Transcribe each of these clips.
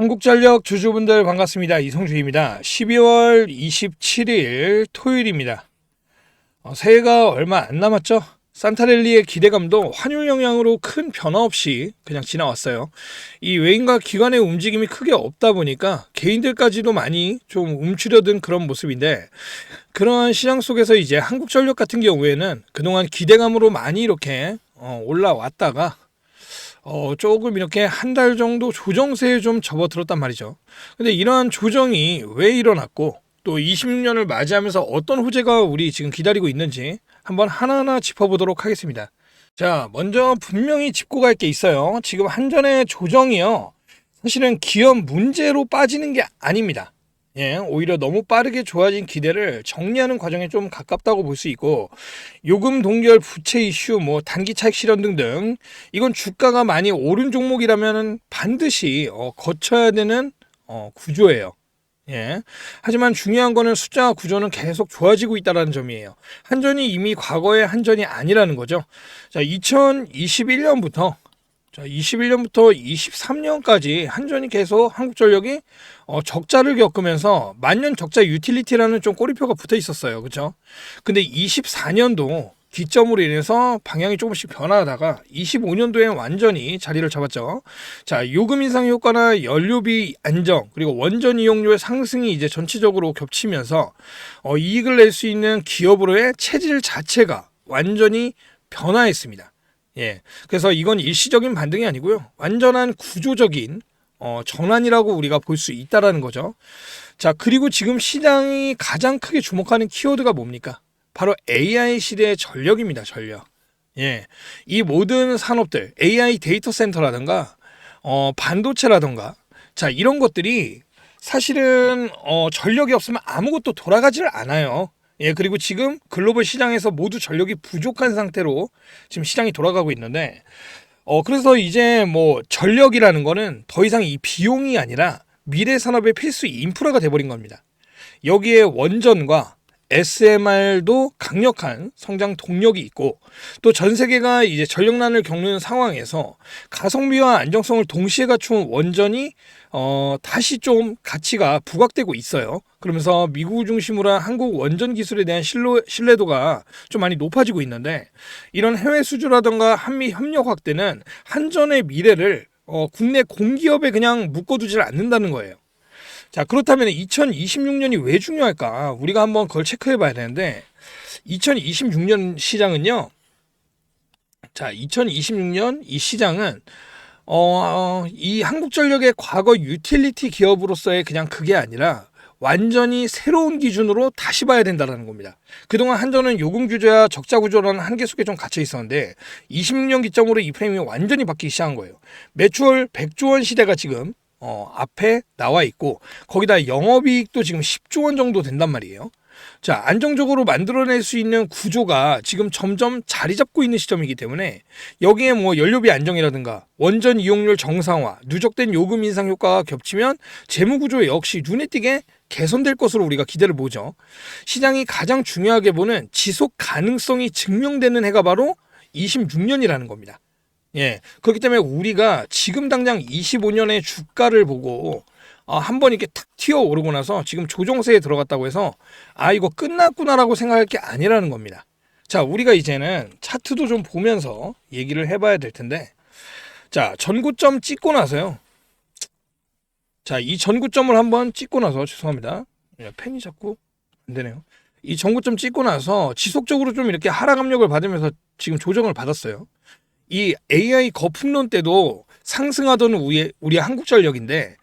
한국전력 주주분들 반갑습니다. 이성주입니다. 12월 27일 토요일입니다. 어, 새해가 얼마 안 남았죠? 산타랠리의 기대감도 환율 영향으로 큰 변화 없이 그냥 지나왔어요. 이 외인과 기관의 움직임이 크게 없다 보니까 개인들까지도 많이 좀 움츠려든 그런 모습인데 그러한 시장 속에서 이제 한국전력 같은 경우에는 그동안 기대감으로 많이 이렇게 어, 올라왔다가 어, 조금 이렇게 한 달 정도 조정세에 좀 접어들었단 말이죠. 근데 이러한 조정이 왜 일어났고 또 26년을 맞이하면서 어떤 호재가 우리 지금 기다리고 있는지 한번 하나하나 짚어보도록 하겠습니다. 자, 먼저 분명히 짚고 갈 게 있어요. 지금 한전의 조정이요. 사실은 기업 문제로 빠지는 게 아닙니다. 예, 오히려 너무 빠르게 좋아진 기대를 정리하는 과정에 좀 가깝다고 볼 수 있고 요금 동결 부채 이슈 뭐 단기 차익 실현 등등 이건 주가가 많이 오른 종목이라면 반드시 어, 거쳐야 되는 어, 구조예요. 예. 하지만 중요한 거는 숫자와 구조는 계속 좋아지고 있다는 점이에요. 한전이 이미 과거의 한전이 아니라는 거죠. 자, 2021년부터 자, 21년부터 23년까지 한전이 계속 한국전력이 어, 적자를 겪으면서 만년 적자 유틸리티라는 좀 꼬리표가 붙어 있었어요. 그렇죠? 근데 24년도 기점으로 인해서 방향이 조금씩 변화하다가 25년도에 완전히 자리를 잡았죠. 자, 요금 인상 효과나 연료비 안정 그리고 원전 이용료의 상승이 이제 전체적으로 겹치면서 어, 이익을 낼 수 있는 기업으로의 체질 자체가 완전히 변화했습니다. 예. 그래서 이건 일시적인 반등이 아니고요. 완전한 구조적인 어, 전환이라고 우리가 볼 수 있다라는 거죠. 자, 그리고 지금 시장이 가장 크게 주목하는 키워드가 뭡니까? 바로 AI 시대의 전력입니다. 전력. 예. 이 모든 산업들, AI 데이터 센터라든가 어, 반도체라든가 자, 이런 것들이 사실은 어, 전력이 없으면 아무것도 돌아가지를 않아요. 예, 그리고 지금 글로벌 시장에서 모두 전력이 부족한 상태로 지금 시장이 돌아가고 있는데, 어, 그래서 이제 뭐 전력이라는 거는 더 이상 이 비용이 아니라 미래 산업의 필수 인프라가 돼버린 겁니다. 여기에 원전과 SMR도 강력한 성장 동력이 있고 또 전 세계가 이제 전력난을 겪는 상황에서 가성비와 안정성을 동시에 갖춘 원전이 어 다시 좀 가치가 부각되고 있어요. 그러면서 미국 중심으로 한 한국 원전 기술에 대한 신뢰, 신뢰도가 좀 많이 높아지고 있는데 이런 해외 수주라든가 한미 협력 확대는 한전의 미래를 어 국내 공기업에 그냥 묶어두질 않는다는 거예요. 자, 그렇다면 2026년이 왜 중요할까? 우리가 한번 그걸 체크해 봐야 되는데 2026년 시장은요. 자, 2026년 이 시장은 어, 이 한국전력의 과거 유틸리티 기업으로서의 그냥 그게 아니라 완전히 새로운 기준으로 다시 봐야 된다는 겁니다. 그동안 한전은 요금 규제와 적자 구조라는 한계 속에 좀 갇혀 있었는데 26년 기점으로 이 프레임이 완전히 바뀌기 시작한 거예요. 매출 100조 원 시대가 지금 어, 앞에 나와 있고 거기다 영업이익도 지금 10조 원 정도 된단 말이에요. 자, 안정적으로 만들어낼 수 있는 구조가 지금 점점 자리 잡고 있는 시점이기 때문에 여기에 뭐 연료비 안정이라든가 원전 이용률 정상화, 누적된 요금 인상 효과가 겹치면 재무 구조 역시 눈에 띄게 개선될 것으로 우리가 기대를 보죠. 시장이 가장 중요하게 보는 지속 가능성이 증명되는 해가 바로 26년이라는 겁니다. 예. 그렇기 때문에 우리가 지금 당장 25년의 주가를 보고 아, 한번 이렇게 탁 튀어 오르고 나서 지금 조정세에 들어갔다고 해서 아, 이거 끝났구나라고 생각할 게 아니라는 겁니다. 자, 우리가 이제는 차트도 좀 보면서 얘기를 해봐야 될 텐데 자, 전고점 찍고 나서요. 자, 이 전고점을 한번 찍고 나서 죄송합니다. 야, 펜이 자꾸 안 되네요. 이 전고점 찍고 나서 지속적으로 좀 이렇게 하락 압력을 받으면서 지금 조정을 받았어요. 이 AI 거품론 때도 상승하던 우리, 우리 한국전력인데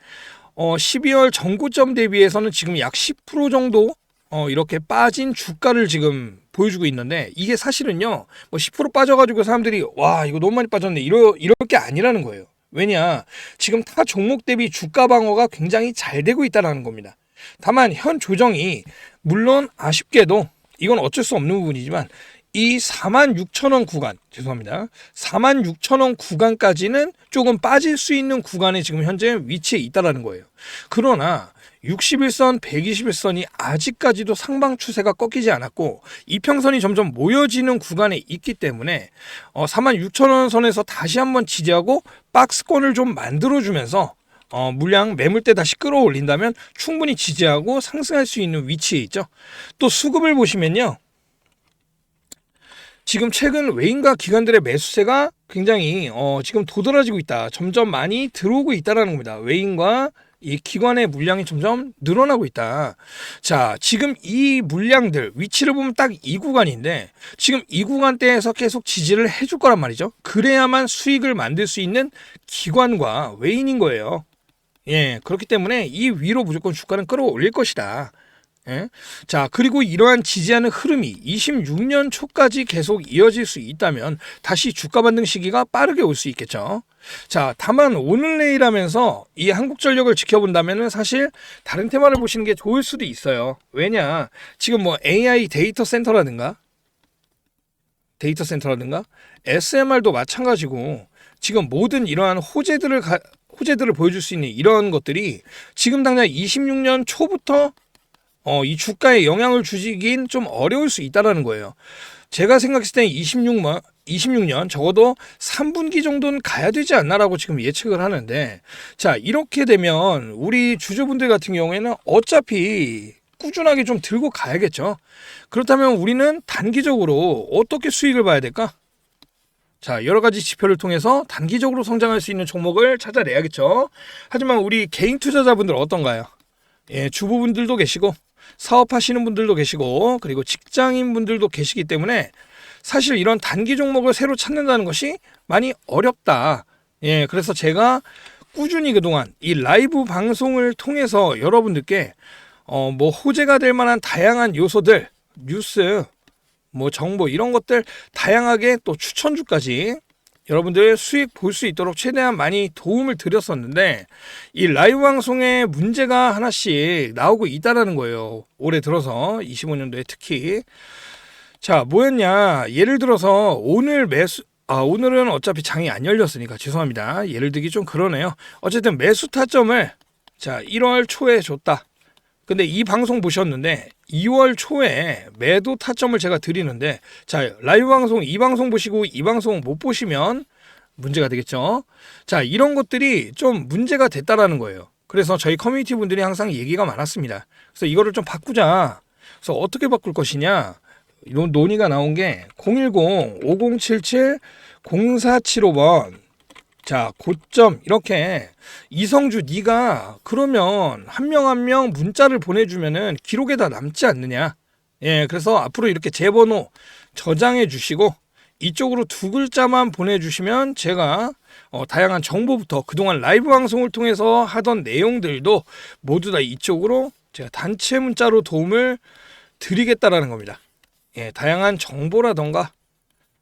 어, 12월 전고점 대비해서는 지금 약 10% 정도 어, 이렇게 빠진 주가를 지금 보여주고 있는데 이게 사실은요 뭐 10% 빠져가지고 사람들이 와 이거 너무 많이 빠졌네 이러 이럴 게 아니라는 거예요. 왜냐 지금 타 종목 대비 주가 방어가 굉장히 잘 되고 있다는 겁니다. 다만 현 조정이 물론 아쉽게도 이건 어쩔 수 없는 부분이지만 이 4만 6천 원 구간 죄송합니다. 4만 6천 원 구간까지는 조금 빠질 수 있는 구간에 지금 현재 위치해 있다라는 거예요. 그러나 61선, 121선이 아직까지도 상방 추세가 꺾이지 않았고 이평선이 점점 모여지는 구간에 있기 때문에 어, 4만 6천 원 선에서 다시 한번 지지하고 박스권을 좀 만들어 주면서 어, 물량 매물대 다시 끌어올린다면 충분히 지지하고 상승할 수 있는 위치에 있죠. 또 수급을 보시면요. 지금 최근 외인과 기관들의 매수세가 굉장히 어, 지금 도드라지고 있다. 점점 많이 들어오고 있다라는 겁니다. 외인과 이 기관의 물량이 점점 늘어나고 있다. 자, 지금 이 물량들 위치를 보면 딱 이 구간인데 지금 이 구간대에서 계속 지지를 해줄 거란 말이죠. 그래야만 수익을 만들 수 있는 기관과 외인인 거예요. 예, 그렇기 때문에 이 위로 무조건 주가는 끌어올릴 것이다. 예? 자, 그리고 이러한 지지하는 흐름이 26년 초까지 계속 이어질 수 있다면 다시 주가 반등 시기가 빠르게 올 수 있겠죠. 자, 다만 오늘 내일 하면서 이 한국전력을 지켜본다면은 사실 다른 테마를 보시는 게 좋을 수도 있어요. 왜냐? 지금 뭐 AI 데이터 센터라든가 데이터 센터라든가 SMR도 마찬가지고 지금 모든 이러한 호재들을 가, 호재들을 보여줄 수 있는 이런 것들이 지금 당장 26년 초부터 어, 이 주가에 영향을 주기긴 좀 어려울 수 있다라는 거예요. 제가 생각했을 때 26만 26년 적어도 3분기 정도는 가야 되지 않나라고 지금 예측을 하는데 자 이렇게 되면 우리 주주분들 같은 경우에는 어차피 꾸준하게 좀 들고 가야겠죠. 그렇다면 우리는 단기적으로 어떻게 수익을 봐야 될까? 자, 여러 가지 지표를 통해서 단기적으로 성장할 수 있는 종목을 찾아내야겠죠. 하지만 우리 개인 투자자분들 어떤가요? 예, 주부분들도 계시고 사업하시는 분들도 계시고 그리고 직장인 분들도 계시기 때문에 사실 이런 단기 종목을 새로 찾는다는 것이 많이 어렵다. 예, 그래서 제가 꾸준히 그동안 이 라이브 방송을 통해서 여러분들께 어, 뭐 호재가 될 만한 다양한 요소들, 뉴스, 뭐 정보 이런 것들 다양하게 또 추천주까지 여러분들 수익 볼 수 있도록 최대한 많이 도움을 드렸었는데 이 라이브 방송에 문제가 하나씩 나오고 있다라는 거예요. 올해 들어서 25년도에 특히 자 뭐였냐 예를 들어서 오늘 매수 아 오늘은 어차피 장이 안 열렸으니까 죄송합니다. 예를 들기 좀 그러네요. 어쨌든 매수 타점을 자 1월 초에 줬다. 근데 이 방송 보셨는데 2월 초에 매도 타점을 제가 드리는데 자 라이브 방송 이 방송 보시고 이 방송 못 보시면 문제가 되겠죠. 자 이런 것들이 좀 문제가 됐다라는 거예요. 그래서 저희 커뮤니티 분들이 항상 얘기가 많았습니다. 그래서 이거를 좀 바꾸자. 그래서 어떻게 바꿀 것이냐 이런 논의가 나온 게 010-5077-0475번 자 고점. 이렇게 이성주 네가 그러면 한 명 한 명 문자를 보내주면은 기록에 다 남지 않느냐? 예 그래서 앞으로 이렇게 제 번호 저장해 주시고 이쪽으로 두 글자만 보내주시면 제가 어, 다양한 정보부터 그동안 라이브 방송을 통해서 하던 내용들도 모두 다 이쪽으로 제가 단체 문자로 도움을 드리겠다라는 겁니다. 예, 다양한 정보라던가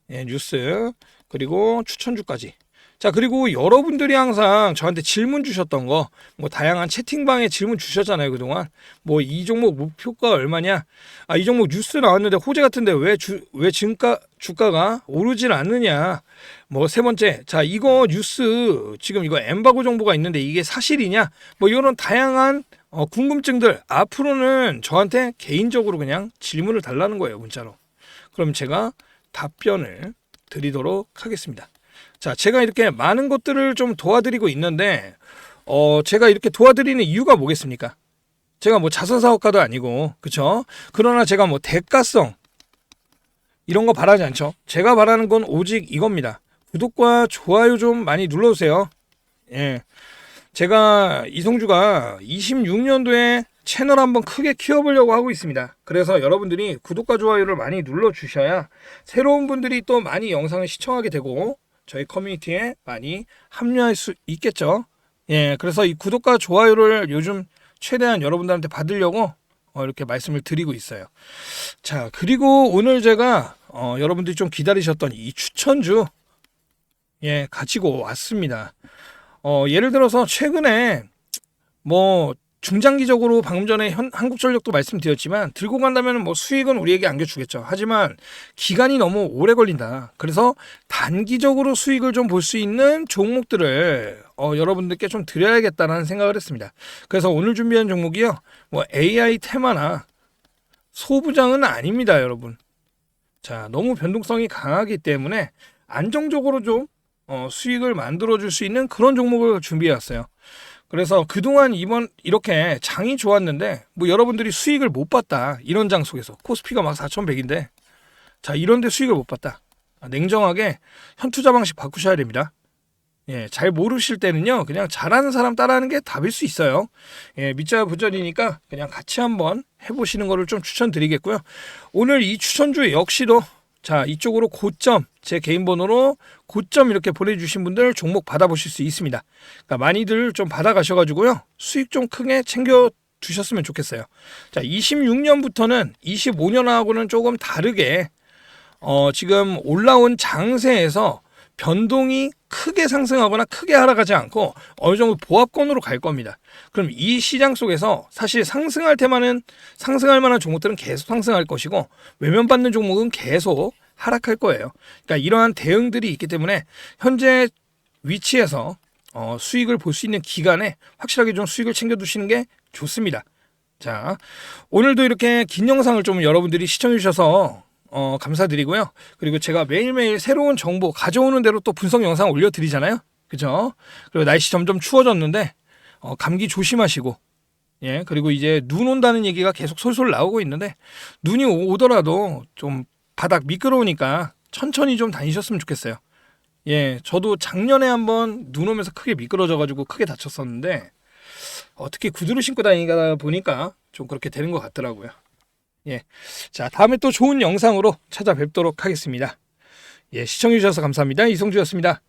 예, 뉴스 그리고 추천주까지 자 그리고 여러분들이 항상 저한테 질문 주셨던 거 뭐 다양한 채팅방에 질문 주셨잖아요 그동안. 뭐 이 종목 목표가 얼마냐? 아 이 종목 뉴스 나왔는데 호재 같은데 왜 주왜 주가 주가가 오르질 않느냐? 뭐 세 번째 자 이거 뉴스 지금 이거 엠바고 정보가 있는데 이게 사실이냐? 뭐 이런 다양한 어, 궁금증들 앞으로는 저한테 개인적으로 그냥 질문을 달라는 거예요 문자로. 그럼 제가 답변을 드리도록 하겠습니다. 자, 제가 이렇게 많은 것들을 좀 도와드리고 있는데, 어, 제가 이렇게 도와드리는 이유가 뭐겠습니까? 제가 뭐 자선사업가도 아니고, 그쵸? 그러나 제가 뭐 대가성, 이런 거 바라지 않죠? 제가 바라는 건 오직 이겁니다. 구독과 좋아요 좀 많이 눌러주세요. 예. 제가 이성주가 26년도에 채널 한번 크게 키워보려고 하고 있습니다. 그래서 여러분들이 구독과 좋아요를 많이 눌러주셔야 새로운 분들이 또 많이 영상을 시청하게 되고 저희 커뮤니티에 많이 합류할 수 있겠죠. 예, 그래서 이 구독과 좋아요를 요즘 최대한 여러분들한테 받으려고 어, 이렇게 말씀을 드리고 있어요. 자, 그리고 오늘 제가 어, 여러분들이 좀 기다리셨던 이 추천주 예, 가지고 왔습니다. 어, 예를 들어서 최근에 뭐 중장기적으로 방금 전에 현, 한국전력도 말씀드렸지만 들고 간다면 뭐 수익은 우리에게 안겨주겠죠. 하지만 기간이 너무 오래 걸린다. 그래서 단기적으로 수익을 좀 볼 수 있는 종목들을 어, 여러분들께 좀 드려야겠다는 생각을 했습니다. 그래서 오늘 준비한 종목이요. 뭐 AI 테마나 소부장은 아닙니다, 여러분. 자, 너무 변동성이 강하기 때문에 안정적으로 좀 어, 수익을 만들어 줄 수 있는 그런 종목을 준비해 왔어요. 그래서 그동안 이번 이렇게 장이 좋았는데 뭐 여러분들이 수익을 못 봤다. 이런 장 속에서 코스피가 막 4,100인데 자, 이런데 수익을 못 봤다. 아, 냉정하게 현 투자 방식 바꾸셔야 됩니다. 예, 잘 모르실 때는요, 그냥 잘하는 사람 따라하는 게 답일 수 있어요. 예, 밑자 부전이니까 그냥 같이 한번 해보시는 거를 좀 추천드리겠고요. 오늘 이 추천주 역시도 자, 이쪽으로 고점, 제 개인 번호로 고점 이렇게 보내주신 분들 종목 받아보실 수 있습니다. 그러니까 많이들 좀 받아가셔가지고요, 수익 좀 크게 챙겨 두셨으면 좋겠어요. 자, 26년부터는 25년하고는 조금 다르게 어, 지금 올라온 장세에서 변동이 크게 상승하거나 크게 하락하지 않고 어느 정도 보합권으로 갈 겁니다. 그럼 이 시장 속에서 사실 상승할 때만은 상승할 만한 종목들은 계속 상승할 것이고 외면받는 종목은 계속 하락할 거예요. 그러니까 이러한 대응들이 있기 때문에 현재 위치에서 어, 수익을 볼 수 있는 기간에 확실하게 좀 수익을 챙겨두시는 게 좋습니다. 자, 오늘도 이렇게 긴 영상을 좀 여러분들이 시청해 주셔서 어, 감사드리고요. 그리고 제가 매일매일 새로운 정보 가져오는 대로 또 분석 영상 올려드리잖아요. 그죠? 그리고 날씨 점점 추워졌는데 어, 감기 조심하시고 예 그리고 이제 눈 온다는 얘기가 계속 솔솔 나오고 있는데 눈이 오- 오더라도 좀 바닥 미끄러우니까 천천히 좀 다니셨으면 좋겠어요. 예 저도 작년에 한번 눈 오면서 크게 미끄러져가지고 크게 다쳤었는데 어떻게 구두를 신고 다니다 보니까 좀 그렇게 되는 것 같더라고요. 예. 자, 다음에 또 좋은 영상으로 찾아뵙도록 하겠습니다. 예, 시청해주셔서 감사합니다. 이성주였습니다.